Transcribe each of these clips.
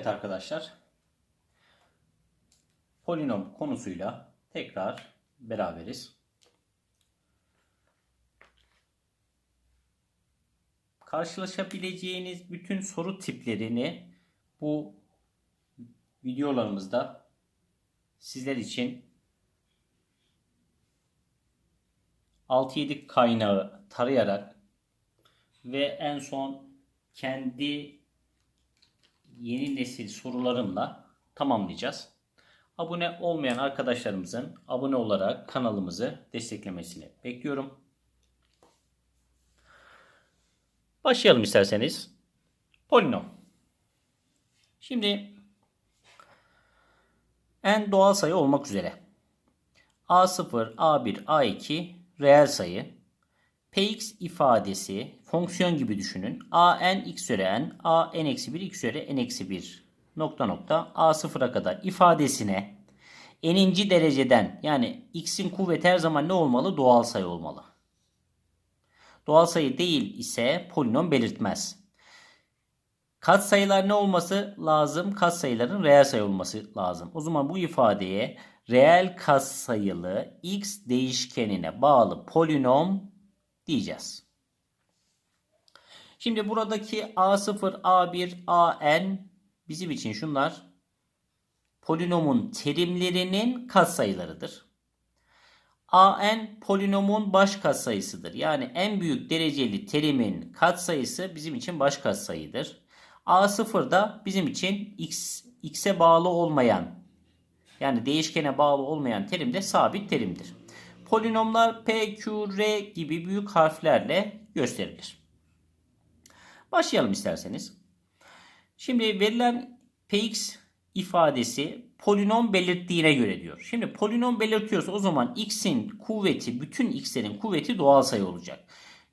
Evet arkadaşlar. Polinom konusuyla tekrar beraberiz. Karşılaşabileceğiniz bütün soru tiplerini bu videolarımızda sizler için 6-7 kaynağı tarayarak ve en son kendi yeni nesil sorularımla tamamlayacağız. Abone olmayan arkadaşlarımızın abone olarak kanalımızı desteklemesini bekliyorum. Başlayalım isterseniz. Polinom. Şimdi n doğal sayı olmak üzere. A0, A1, A2 reel sayı. Px ifadesi fonksiyon gibi düşünün. a n x üzeri n, a n eksi 1 x üzeri n eksi 1 nokta nokta a sıfıra kadar ifadesine n'inci dereceden yani x'in kuvveti her zaman ne olmalı? Doğal sayı olmalı. Doğal sayı değil ise polinom belirtmez. Katsayılar ne olması lazım? Katsayıların reel sayı olması lazım. O zaman bu ifadeye reel katsayılı x değişkenine bağlı polinom diyeceğiz. Şimdi buradaki A0, A1, AN bizim için şunlar polinomun terimlerinin katsayılarıdır. AN polinomun baş katsayısıdır. Yani en büyük dereceli terimin katsayısı bizim için baş katsayıdır. A0 da bizim için x x'e bağlı olmayan yani değişkene bağlı olmayan terim de sabit terimdir. Polinomlar P, Q, R gibi büyük harflerle gösterilir. Başlayalım isterseniz. Şimdi verilen Px ifadesi polinom belirttiğine göre diyor. Şimdi polinom belirtiyorsa o zaman x'in kuvveti, bütün x'lerin kuvveti doğal sayı olacak.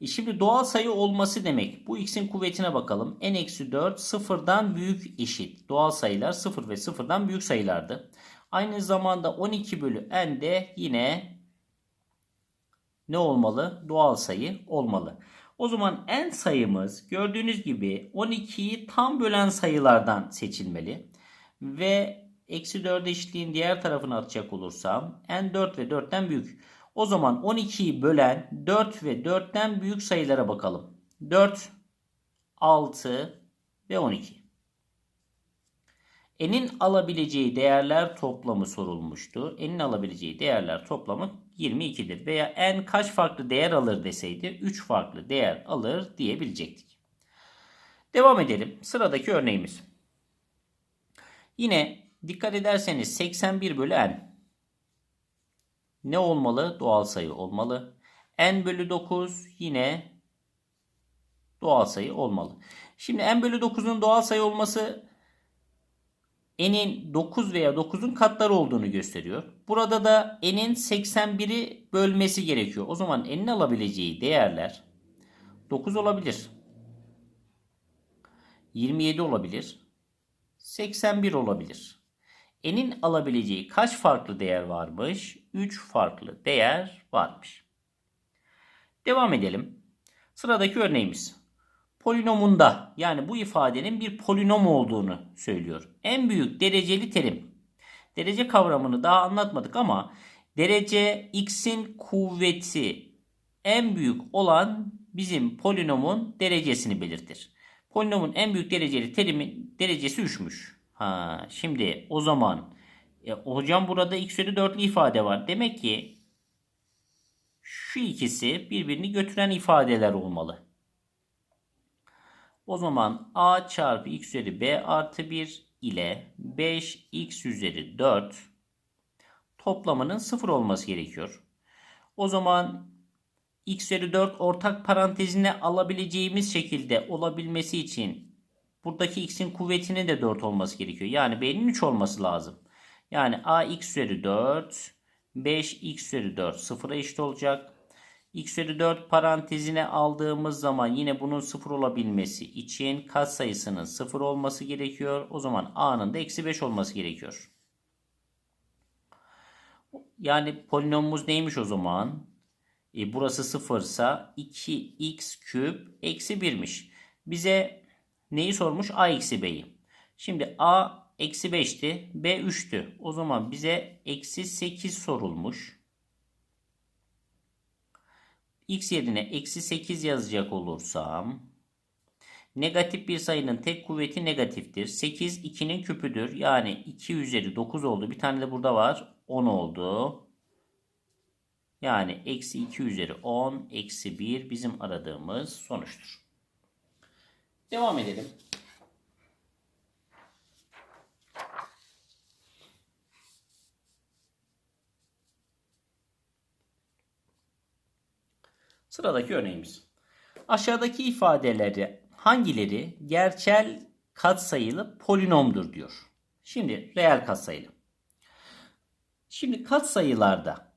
E şimdi doğal sayı olması demek. Bu x'in kuvvetine bakalım. n-4 sıfırdan büyük eşit. Doğal sayılar sıfır ve sıfırdan büyük sayılardı. Aynı zamanda 12 bölü n de yine ne olmalı? Doğal sayı olmalı. O zaman n sayımız gördüğünüz gibi 12'yi tam bölen sayılardan seçilmeli. Ve eksi 4 eşitliğin diğer tarafına atacak olursam n 4 ve 4'ten büyük. O zaman 12'yi bölen 4 ve 4'ten büyük sayılara bakalım. 4, 6 ve 12. N'in alabileceği değerler toplamı sorulmuştu. N'in alabileceği değerler toplamı 22'dir. Veya N kaç farklı değer alır deseydi 3 farklı değer alır diyebilecektik. Devam edelim. Sıradaki örneğimiz. Yine dikkat ederseniz 81 bölü N. Ne olmalı? Doğal sayı olmalı. N bölü 9 yine doğal sayı olmalı. Şimdi N bölü 9'un doğal sayı olması n'in 9 veya 9'un katları olduğunu gösteriyor. Burada da n'in 81'i bölmesi gerekiyor. O zaman n'in alabileceği değerler 9 olabilir. 27 olabilir. 81 olabilir. N'in alabileceği kaç farklı değer varmış? 3 farklı değer varmış. Devam edelim. Sıradaki örneğimiz polinomunda yani bu ifadenin bir polinom olduğunu söylüyor. En büyük dereceli terim. Derece kavramını daha anlatmadık ama derece x'in kuvveti en büyük olan bizim polinomun derecesini belirtir. Polinomun en büyük dereceli terimin derecesi 3'müş. Ha, şimdi o zaman e, hocam burada x üzeri 4'lü ifade var. Demek ki şu ikisi birbirini götüren ifadeler olmalı. O zaman a çarpı x üzeri b artı 1 ile 5x üzeri 4 toplamının 0 olması gerekiyor. O zaman x üzeri 4 ortak parantezine alabileceğimiz şekilde olabilmesi için buradaki x'in kuvvetinin de 4 olması gerekiyor. Yani b'nin 3 olması lazım. Yani a x üzeri 4 5x üzeri 4 sıfıra eşit olacak x üzeri 4 parantezine aldığımız zaman yine bunun 0 olabilmesi için katsayısının 0 olması gerekiyor. O zaman a'nın da eksi 5 olması gerekiyor. Yani polinomumuz neymiş o zaman? E, burası 0 ise 2x küp eksi 1'miş. Bize neyi sormuş? a eksi b'yi. Şimdi A eksi 5'ti. B 3'tü. O zaman bize eksi 8 sorulmuş. X yerine eksi 8 yazacak olursam negatif bir sayının tek kuvveti negatiftir. 8 2'nin küpüdür. Yani 2 üzeri 9 oldu. Bir tane de burada var. 10 oldu. Yani eksi 2 üzeri 10 eksi 1 bizim aradığımız sonuçtur. Devam edelim. Sıradaki örneğimiz. Aşağıdaki ifadeleri hangileri gerçel katsayılı polinomdur diyor. Şimdi reel katsayılı. Şimdi katsayılarda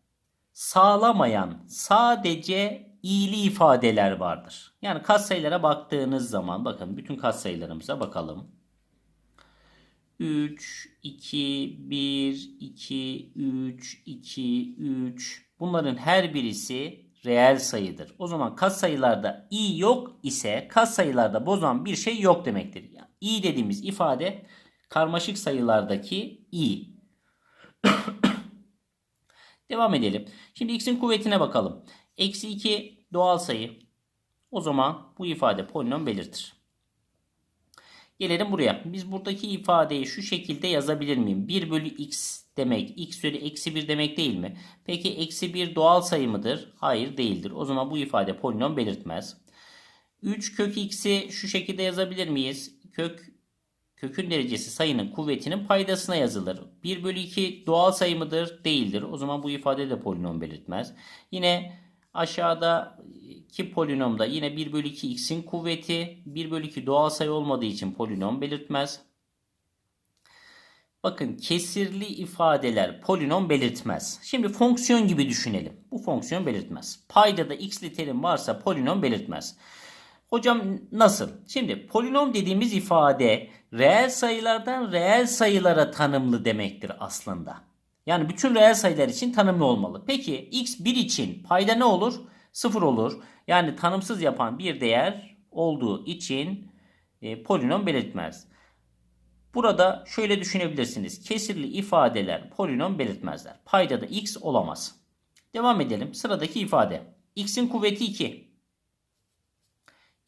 sağlamayan sadece iyili ifadeler vardır. Yani katsayılara baktığınız zaman bakın bütün katsayılarımıza bakalım. 3, 2, 1, 2, 3, 2, 3. Bunların her birisi reel sayıdır. O zaman katsayılarda i yok ise katsayılarda bozan bir şey yok demektir. Yani i dediğimiz ifade karmaşık sayılardaki i. Devam edelim. Şimdi x'in kuvvetine bakalım. Eksi 2 doğal sayı. O zaman bu ifade polinom belirtir. Gelelim buraya. Biz buradaki ifadeyi şu şekilde yazabilir miyim? 1 bölü x demek x üzeri eksi 1 demek değil mi? Peki eksi 1 doğal sayı mıdır? Hayır değildir. O zaman bu ifade polinom belirtmez. 3 kök x'i şu şekilde yazabilir miyiz? Kök kökün derecesi sayının kuvvetinin paydasına yazılır. 1 bölü 2 doğal sayı mıdır? Değildir. O zaman bu ifade de polinom belirtmez. Yine aşağıdaki polinomda yine 1 bölü 2 x'in kuvveti 1 bölü 2 doğal sayı olmadığı için polinom belirtmez. Bakın kesirli ifadeler polinom belirtmez. Şimdi fonksiyon gibi düşünelim. Bu fonksiyon belirtmez. Paydada x'li terim varsa polinom belirtmez. Hocam nasıl? Şimdi polinom dediğimiz ifade reel sayılardan reel sayılara tanımlı demektir aslında. Yani bütün reel sayılar için tanımlı olmalı. Peki x 1 için payda ne olur? 0 olur. Yani tanımsız yapan bir değer olduğu için e, polinom belirtmez. Burada şöyle düşünebilirsiniz. Kesirli ifadeler polinom belirtmezler. Payda da x olamaz. Devam edelim. Sıradaki ifade. x'in kuvveti 2.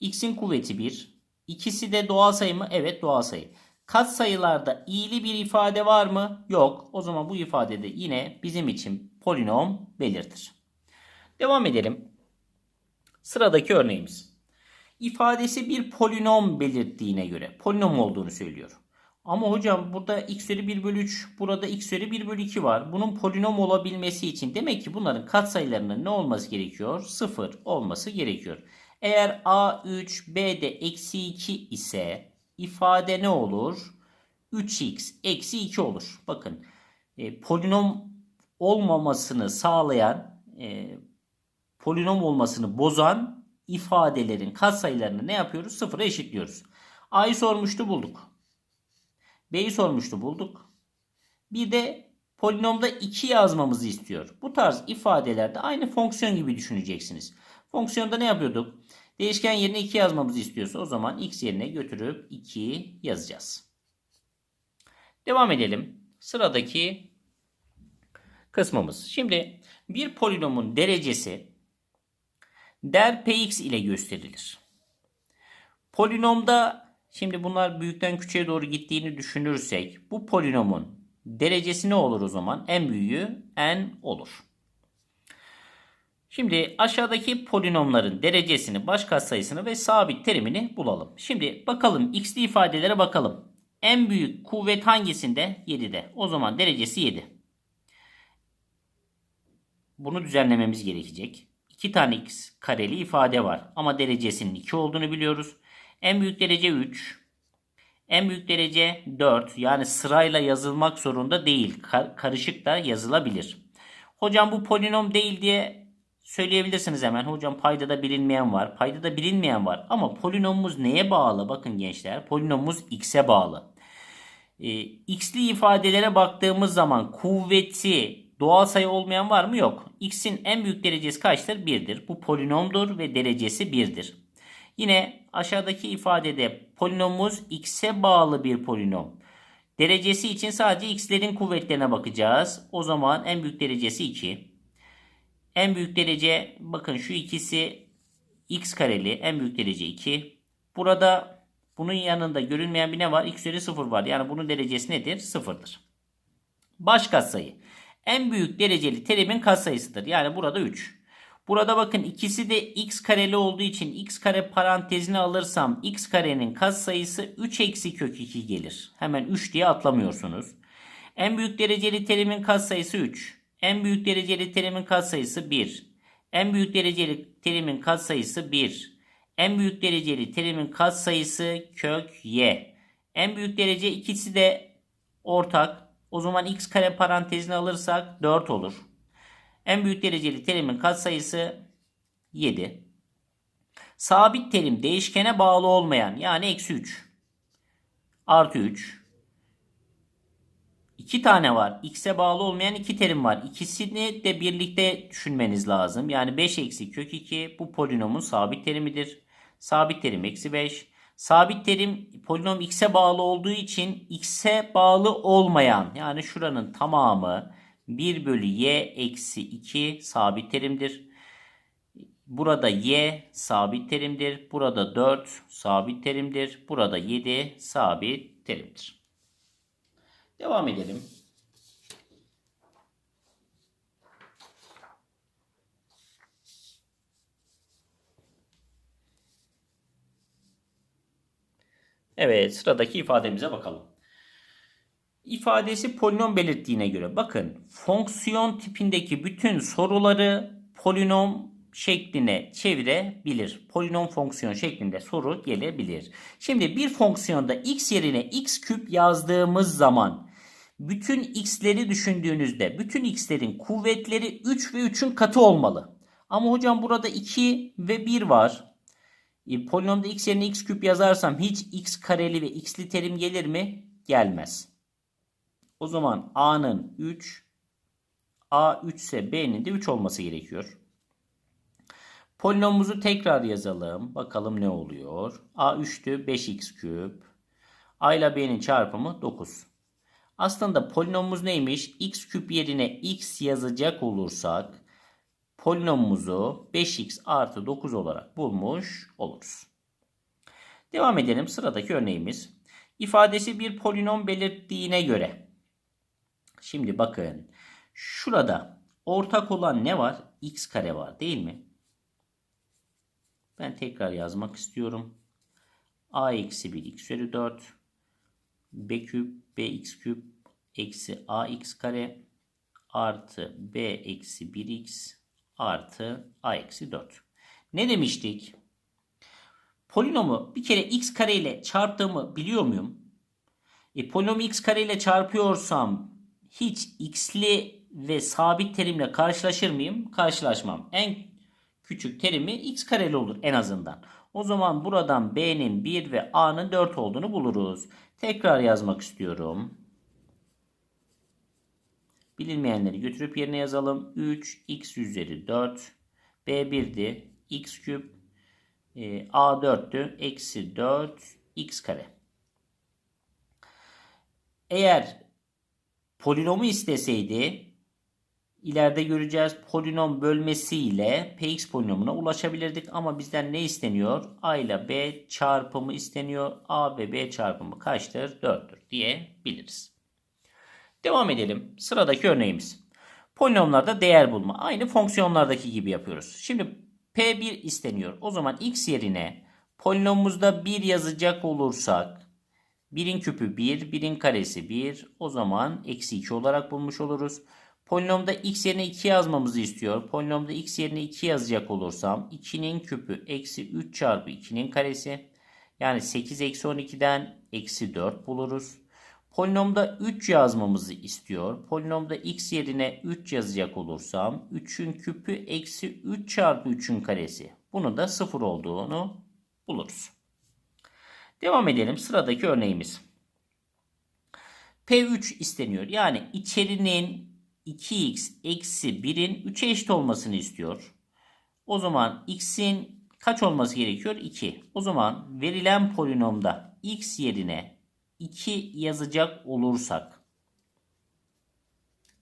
x'in kuvveti 1. İkisi de doğal sayı mı? Evet doğal sayı. Kat sayılarda iyili bir ifade var mı? Yok. O zaman bu ifade de yine bizim için polinom belirtir. Devam edelim. Sıradaki örneğimiz. İfadesi bir polinom belirttiğine göre polinom olduğunu söylüyor. Ama hocam burada x üzeri 1 bölü 3, burada x üzeri 1 bölü 2 var. Bunun polinom olabilmesi için demek ki bunların katsayılarının ne olması gerekiyor? 0 olması gerekiyor. Eğer a3 b'de eksi 2 ise ifade ne olur? 3x eksi 2 olur. Bakın e, polinom olmamasını sağlayan e, polinom olmasını bozan ifadelerin katsayılarını ne yapıyoruz? Sıfıra eşitliyoruz. A'yı sormuştu bulduk. B'yi sormuştu bulduk. Bir de polinomda 2 yazmamızı istiyor. Bu tarz ifadelerde aynı fonksiyon gibi düşüneceksiniz. Fonksiyonda ne yapıyorduk? Değişken yerine 2 yazmamızı istiyorsa o zaman x yerine götürüp 2 yazacağız. Devam edelim. Sıradaki kısmımız. Şimdi bir polinomun derecesi der px ile gösterilir. Polinomda şimdi bunlar büyükten küçüğe doğru gittiğini düşünürsek bu polinomun derecesi ne olur o zaman? En büyüğü n olur. Şimdi aşağıdaki polinomların derecesini, baş katsayısını ve sabit terimini bulalım. Şimdi bakalım x'li ifadelere bakalım. En büyük kuvvet hangisinde? 7'de. O zaman derecesi 7. Bunu düzenlememiz gerekecek. 2 tane x kareli ifade var ama derecesinin 2 olduğunu biliyoruz. En büyük derece 3. En büyük derece 4. Yani sırayla yazılmak zorunda değil. karışık da yazılabilir. Hocam bu polinom değil diye söyleyebilirsiniz hemen. Hocam payda da bilinmeyen var. Payda da bilinmeyen var. Ama polinomumuz neye bağlı? Bakın gençler. Polinomumuz x'e bağlı. Ee, x'li ifadelere baktığımız zaman kuvveti doğal sayı olmayan var mı? Yok. x'in en büyük derecesi kaçtır? 1'dir. Bu polinomdur ve derecesi 1'dir. Yine aşağıdaki ifadede polinomumuz x'e bağlı bir polinom. Derecesi için sadece x'lerin kuvvetlerine bakacağız. O zaman en büyük derecesi 2. En büyük derece bakın şu ikisi x kareli en büyük derece 2. Burada bunun yanında görünmeyen bir ne var? x üzeri 0 var. Yani bunun derecesi nedir? 0'dır. Baş katsayı. En büyük dereceli terimin katsayısıdır. Yani burada 3. Burada bakın ikisi de x kareli olduğu için x kare parantezine alırsam x karenin katsayısı 3 eksi kök 2 gelir. Hemen 3 diye atlamıyorsunuz. En büyük dereceli terimin katsayısı 3. En büyük dereceli terimin katsayısı 1. En büyük dereceli terimin katsayısı 1. En büyük dereceli terimin katsayısı kök y. En büyük derece ikisi de ortak. O zaman x kare parantezine alırsak 4 olur. En büyük dereceli terimin katsayısı 7. Sabit terim değişkene bağlı olmayan yani eksi 3 artı 3 İki tane var. X'e bağlı olmayan iki terim var. İkisini de birlikte düşünmeniz lazım. Yani 5 eksi kök 2 bu polinomun sabit terimidir. Sabit terim eksi 5. Sabit terim polinom x'e bağlı olduğu için x'e bağlı olmayan yani şuranın tamamı 1 bölü y eksi 2 sabit terimdir. Burada y sabit terimdir. Burada 4 sabit terimdir. Burada 7 sabit terimdir. Devam edelim. Evet sıradaki ifademize bakalım. İfadesi polinom belirttiğine göre bakın fonksiyon tipindeki bütün soruları polinom şekline çevirebilir. Polinom fonksiyon şeklinde soru gelebilir. Şimdi bir fonksiyonda x yerine x küp yazdığımız zaman bütün x'leri düşündüğünüzde bütün x'lerin kuvvetleri 3 ve 3'ün katı olmalı. Ama hocam burada 2 ve 1 var. E, polinomda x yerine x küp yazarsam hiç x kareli ve x'li terim gelir mi? Gelmez. O zaman a'nın 3, a 3 ise b'nin de 3 olması gerekiyor. Polinomumuzu tekrar yazalım. Bakalım ne oluyor. a 3'tü 5x küp. a ile b'nin çarpımı 9. Aslında polinomumuz neymiş? x küp yerine x yazacak olursak polinomumuzu 5x artı 9 olarak bulmuş oluruz. Devam edelim sıradaki örneğimiz. İfadesi bir polinom belirttiğine göre. Şimdi bakın şurada ortak olan ne var? x kare var değil mi? Ben tekrar yazmak istiyorum. a eksi 1 x üzeri 4 b küp bx küp eksi ax kare artı b eksi 1x artı a eksi 4. Ne demiştik? Polinomu bir kere x kare ile çarptığımı biliyor muyum? E, polinomu x kare ile çarpıyorsam hiç x'li ve sabit terimle karşılaşır mıyım? Karşılaşmam. En küçük terimi x kareli olur en azından. O zaman buradan b'nin 1 ve a'nın 4 olduğunu buluruz. Tekrar yazmak istiyorum. Bilinmeyenleri götürüp yerine yazalım. 3 x üzeri 4 b1'di. x küp e, a 4'tü. Eksi 4 x kare. Eğer polinomu isteseydi ileride göreceğiz polinom bölmesiyle px polinomuna ulaşabilirdik. Ama bizden ne isteniyor? a ile b çarpımı isteniyor. a ve b çarpımı kaçtır? 4'tür diyebiliriz. Devam edelim. Sıradaki örneğimiz. Polinomlarda değer bulma. Aynı fonksiyonlardaki gibi yapıyoruz. Şimdi P1 isteniyor. O zaman x yerine polinomumuzda 1 yazacak olursak 1'in küpü 1, 1'in karesi 1. O zaman eksi 2 olarak bulmuş oluruz. Polinomda x yerine 2 yazmamızı istiyor. Polinomda x yerine 2 yazacak olursam 2'nin küpü eksi 3 çarpı 2'nin karesi. Yani 8 eksi 12'den eksi 4 buluruz. Polinomda 3 yazmamızı istiyor. Polinomda x yerine 3 yazacak olursam 3'ün küpü eksi 3 çarpı 3'ün karesi. Bunu da 0 olduğunu buluruz. Devam edelim sıradaki örneğimiz. P3 isteniyor. Yani içerinin 2x eksi 1'in 3'e eşit olmasını istiyor. O zaman x'in kaç olması gerekiyor? 2. O zaman verilen polinomda x yerine 2 yazacak olursak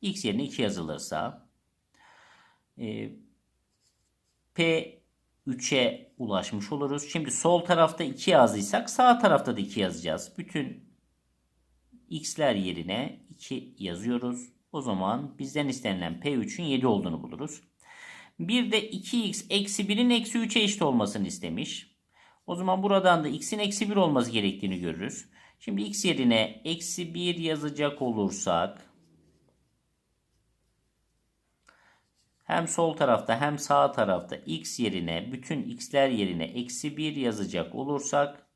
x yerine 2 yazılırsa e, P 3'e ulaşmış oluruz. Şimdi sol tarafta 2 yazdıysak sağ tarafta da 2 yazacağız. Bütün x'ler yerine 2 yazıyoruz. O zaman bizden istenilen P3'ün 7 olduğunu buluruz. Bir de 2x eksi 1'in eksi 3'e eşit olmasını istemiş. O zaman buradan da x'in eksi 1 olması gerektiğini görürüz. Şimdi x yerine eksi 1 yazacak olursak hem sol tarafta hem sağ tarafta x yerine bütün x'ler yerine eksi 1 yazacak olursak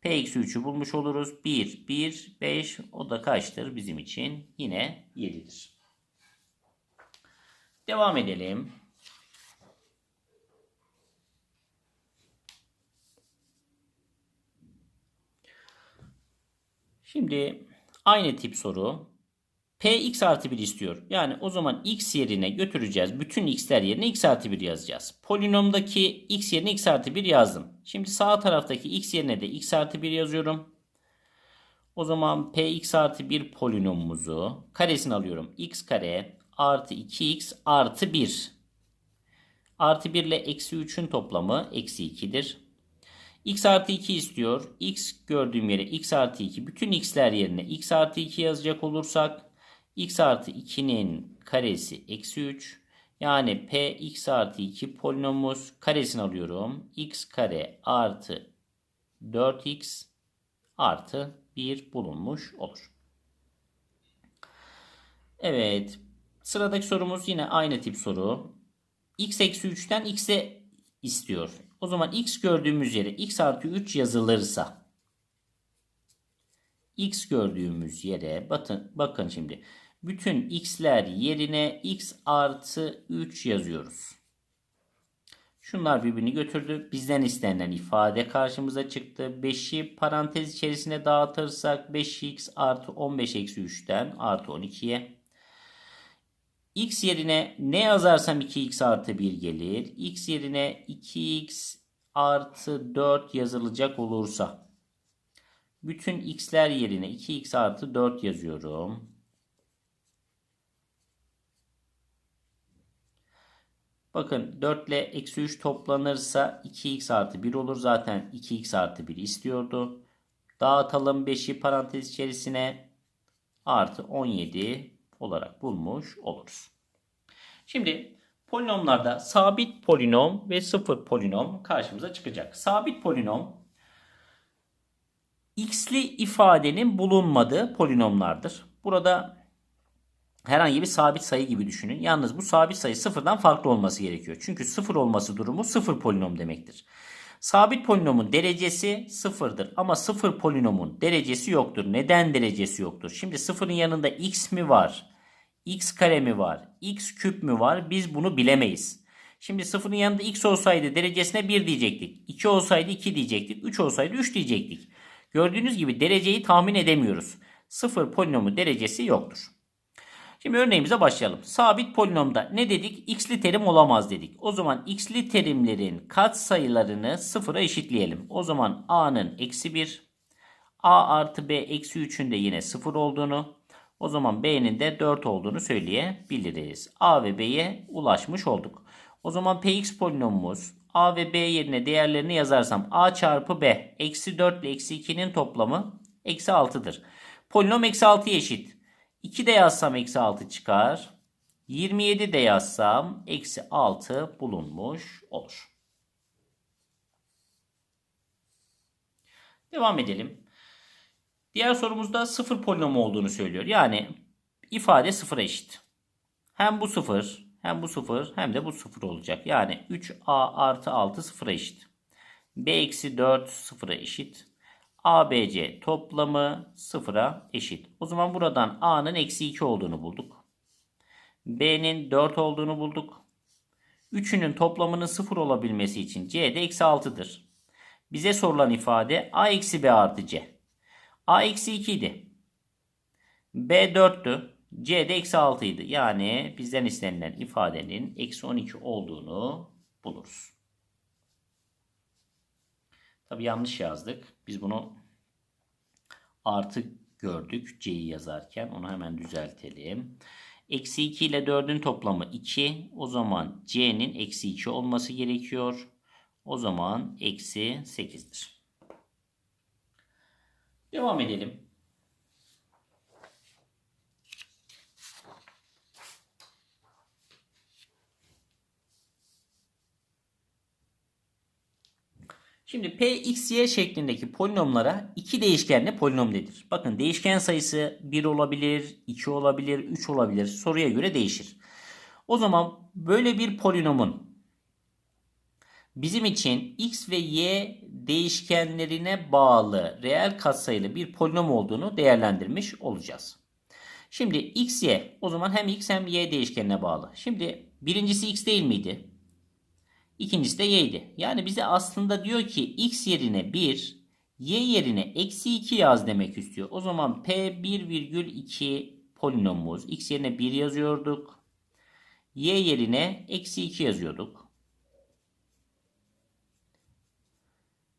p eksi 3'ü bulmuş oluruz. 1, 1, 5 o da kaçtır bizim için? Yine 7'dir. Devam edelim. Şimdi aynı tip soru. P x artı 1 istiyor. Yani o zaman x yerine götüreceğiz. Bütün x'ler yerine x artı 1 yazacağız. Polinomdaki x yerine x artı 1 yazdım. Şimdi sağ taraftaki x yerine de x artı 1 yazıyorum. O zaman p x artı 1 polinomumuzu karesini alıyorum. x kare artı 2x artı 1. Artı 1 ile eksi 3'ün toplamı eksi 2'dir. x artı 2 istiyor. x gördüğüm yere x artı 2. Bütün x'ler yerine x artı 2 yazacak olursak x artı 2'nin karesi eksi 3. Yani p x artı 2 polinomumuz karesini alıyorum. x kare artı 4x artı 1 bulunmuş olur. Evet. Sıradaki sorumuz yine aynı tip soru. x eksi 3'ten x'e istiyor. O zaman x gördüğümüz yere x artı 3 yazılırsa x gördüğümüz yere bakın, bakın şimdi bütün x'ler yerine x artı 3 yazıyoruz. Şunlar birbirini götürdü. Bizden istenilen ifade karşımıza çıktı. 5'i parantez içerisine dağıtırsak 5x artı 15 eksi 3'ten artı 12'ye. x yerine ne yazarsam 2x artı 1 gelir. x yerine 2x artı 4 yazılacak olursa. Bütün x'ler yerine 2x artı 4 yazıyorum. Bakın 4 ile eksi 3 toplanırsa 2x artı 1 olur. Zaten 2x artı 1 istiyordu. Dağıtalım 5'i parantez içerisine artı 17 olarak bulmuş oluruz. Şimdi polinomlarda sabit polinom ve sıfır polinom karşımıza çıkacak. Sabit polinom x'li ifadenin bulunmadığı polinomlardır. Burada herhangi bir sabit sayı gibi düşünün. Yalnız bu sabit sayı sıfırdan farklı olması gerekiyor. Çünkü sıfır olması durumu sıfır polinom demektir. Sabit polinomun derecesi sıfırdır ama sıfır polinomun derecesi yoktur. Neden derecesi yoktur? Şimdi sıfırın yanında x mi var? x kare mi var? x küp mü var? Biz bunu bilemeyiz. Şimdi sıfırın yanında x olsaydı derecesine 1 diyecektik. 2 olsaydı 2 diyecektik. 3 olsaydı 3 diyecektik. Gördüğünüz gibi dereceyi tahmin edemiyoruz. Sıfır polinomun derecesi yoktur. Şimdi örneğimize başlayalım. Sabit polinomda ne dedik? X'li terim olamaz dedik. O zaman x'li terimlerin katsayılarını sıfıra eşitleyelim. O zaman a'nın eksi 1, a artı b eksi 3'ün de yine sıfır olduğunu, o zaman b'nin de 4 olduğunu söyleyebiliriz. a ve b'ye ulaşmış olduk. O zaman px polinomumuz a ve b yerine değerlerini yazarsam a çarpı b eksi 4 ile eksi 2'nin toplamı eksi 6'dır. Polinom eksi 6'ya eşit. 2 de yazsam eksi 6 çıkar. 27 de yazsam eksi 6 bulunmuş olur. Devam edelim. Diğer sorumuzda sıfır polinom olduğunu söylüyor. Yani ifade sıfıra eşit. Hem bu sıfır hem bu sıfır hem de bu sıfır olacak. Yani 3a artı 6 sıfıra eşit. b eksi 4 sıfıra eşit. ABC toplamı sıfıra eşit. O zaman buradan A'nın eksi 2 olduğunu bulduk. B'nin 4 olduğunu bulduk. Üçünün toplamının sıfır olabilmesi için C'de eksi 6'dır. Bize sorulan ifade A eksi B artı C. A eksi 2 idi. B 4'tü. C de eksi 6 idi. Yani bizden istenilen ifadenin eksi 12 olduğunu buluruz. Tabi yanlış yazdık. Biz bunu artı gördük c'yi yazarken. Onu hemen düzeltelim. Eksi 2 ile 4'ün toplamı 2. O zaman c'nin eksi 2 olması gerekiyor. O zaman eksi 8'dir. Devam edelim. Şimdi p, x, y şeklindeki polinomlara iki değişkenli polinom denir. Bakın değişken sayısı 1 olabilir, 2 olabilir, 3 olabilir. Soruya göre değişir. O zaman böyle bir polinomun bizim için x ve y değişkenlerine bağlı reel katsayılı bir polinom olduğunu değerlendirmiş olacağız. Şimdi x, y o zaman hem x hem y değişkenine bağlı. Şimdi birincisi x değil miydi? İkincisi de y'ydi. Yani bize aslında diyor ki x yerine 1, y yerine eksi 2 yaz demek istiyor. O zaman p1,2 polinomumuz x yerine 1 yazıyorduk. y yerine eksi 2 yazıyorduk.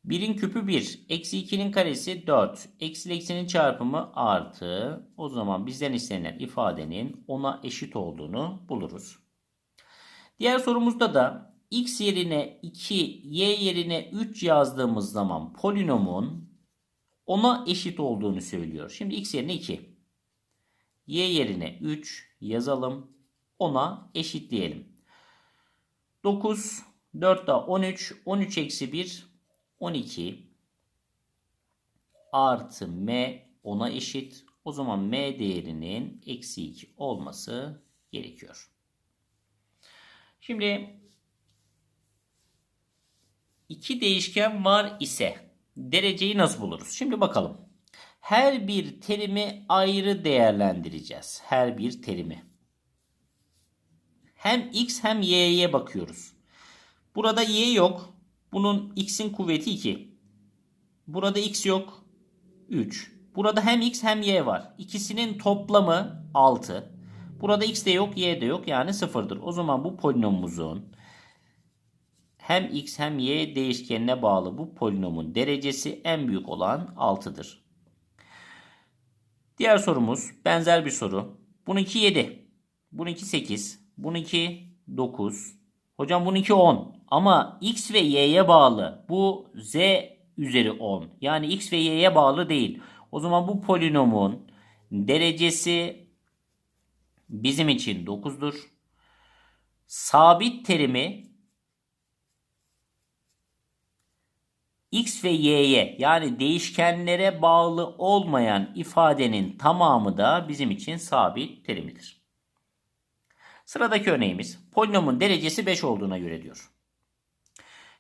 1'in küpü 1. Eksi 2'nin karesi 4. Eksi eksinin çarpımı artı. O zaman bizden istenilen ifadenin ona eşit olduğunu buluruz. Diğer sorumuzda da x yerine 2, y yerine 3 yazdığımız zaman polinomun ona eşit olduğunu söylüyor. Şimdi x yerine 2. Y yerine 3 yazalım. Ona eşitleyelim. 9, 4 daha 13, 13 eksi 1, 12 artı m ona eşit. O zaman m değerinin eksi 2 olması gerekiyor. Şimdi iki değişken var ise dereceyi nasıl buluruz? Şimdi bakalım. Her bir terimi ayrı değerlendireceğiz. Her bir terimi. Hem x hem y'ye bakıyoruz. Burada y yok. Bunun x'in kuvveti 2. Burada x yok. 3. Burada hem x hem y var. İkisinin toplamı 6. Burada x de yok, y de yok. Yani 0'dır. O zaman bu polinomumuzun hem x hem y değişkenine bağlı bu polinomun derecesi en büyük olan 6'dır. Diğer sorumuz benzer bir soru. Bununki 7. Bununki 8. Bununki 9. Hocam bununki 10. Ama x ve y'ye bağlı. Bu z üzeri 10. Yani x ve y'ye bağlı değil. O zaman bu polinomun derecesi bizim için 9'dur. Sabit terimi x ve y'ye yani değişkenlere bağlı olmayan ifadenin tamamı da bizim için sabit terimidir. Sıradaki örneğimiz polinomun derecesi 5 olduğuna göre diyor.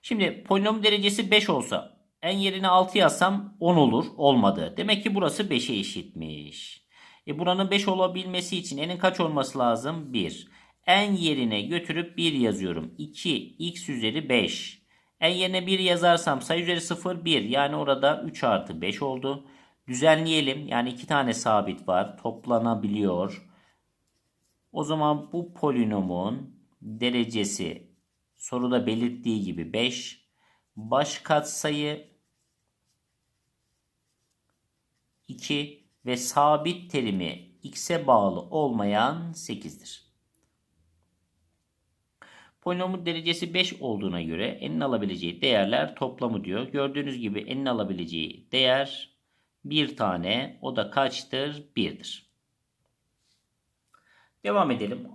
Şimdi polinom derecesi 5 olsa en yerine 6 yazsam 10 olur. Olmadı. Demek ki burası 5'e eşitmiş. E buranın 5 olabilmesi için n'in kaç olması lazım? 1. En yerine götürüp 1 yazıyorum. 2 x üzeri 5. En yerine 1 yazarsam sayı üzeri 0 1. Yani orada 3 artı 5 oldu. Düzenleyelim. Yani 2 tane sabit var. Toplanabiliyor. O zaman bu polinomun derecesi soruda belirttiği gibi 5. Baş katsayı 2 ve sabit terimi x'e bağlı olmayan 8'dir. Polinomun derecesi 5 olduğuna göre n'in alabileceği değerler toplamı diyor. Gördüğünüz gibi n'in alabileceği değer bir tane. O da kaçtır? 1'dir. Devam edelim.